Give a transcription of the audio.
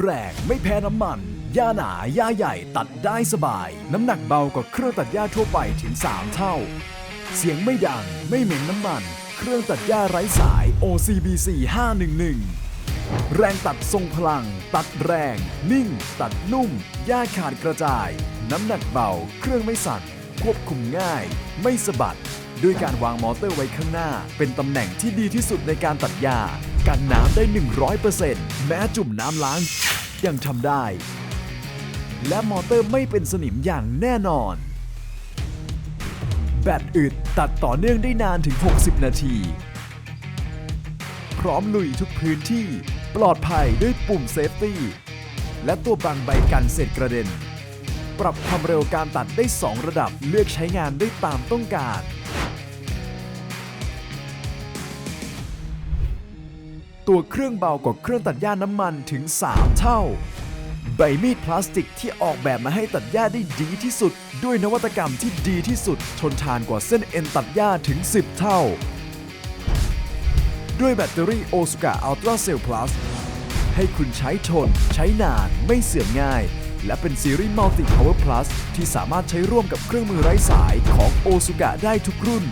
แรงไม่แพ้น้ำมัน ยาหนายาใหญ่ตัดได้สบาย น้ำหนักเบากว่าเครื่องตัดหญ้าทั่วไปถึง 3 เท่า เสียงไม่ดังไม่เหม็นน้ำมัน เครื่องตัดหญ้าไร้สาย OCBC 511 แรงตัดทรงพลัง ตัดแรง นิ่ง ตัดนุ่มหญ้าขาดกระจาย น้ำหนักเบา เครื่องไม่สั่นควบคุมง่าย ไม่สะบัดด้วยการวางมอเตอร์ไว้ข้างหน้า เป็นตำแหน่งที่ดีที่สุดในการตัดหญ้ากันน้ำได้ 100%แม้จุ่มน้ำล้าง ยังทำได้ และมอเตอร์ไม่เป็นสนิมอย่างแน่นอน แบตอึดตัดต่อเนื่องได้นานถึง 60 นาที พร้อมลุยทุกพื้นที่ปลอดภัยด้วยปุ่มเซฟตี้ และตัวบังใบกันเศษกระเด็น ปรับความเร็วการตัดได้ 2 ระดับเลือกใช้งานได้ตามต้องการ ตัวเครื่องเบากว่าเครื่องตัดหญ้าน้ำมันถึง 3 เท่า ใบมีดพลาสติกที่ออกแบบมาให้ตัดหญ้าได้ดีที่สุด ด้วยนวัตกรรมที่ดีที่สุด ทนทานกว่าเส้นเอ็นตัดหญ้าถึง 10 เท่า ด้วยแบตเตอรี่โอสุกะอัลตราเซล Plus ให้คุณใช้ทน ใช้นานไม่เสื่อมง่าย และเป็นซีรีส์ Multi Power Plus ที่สามารถใช้ร่วมกับเครื่องมือไร้สายของโอสุกะได้ทุกรุ่น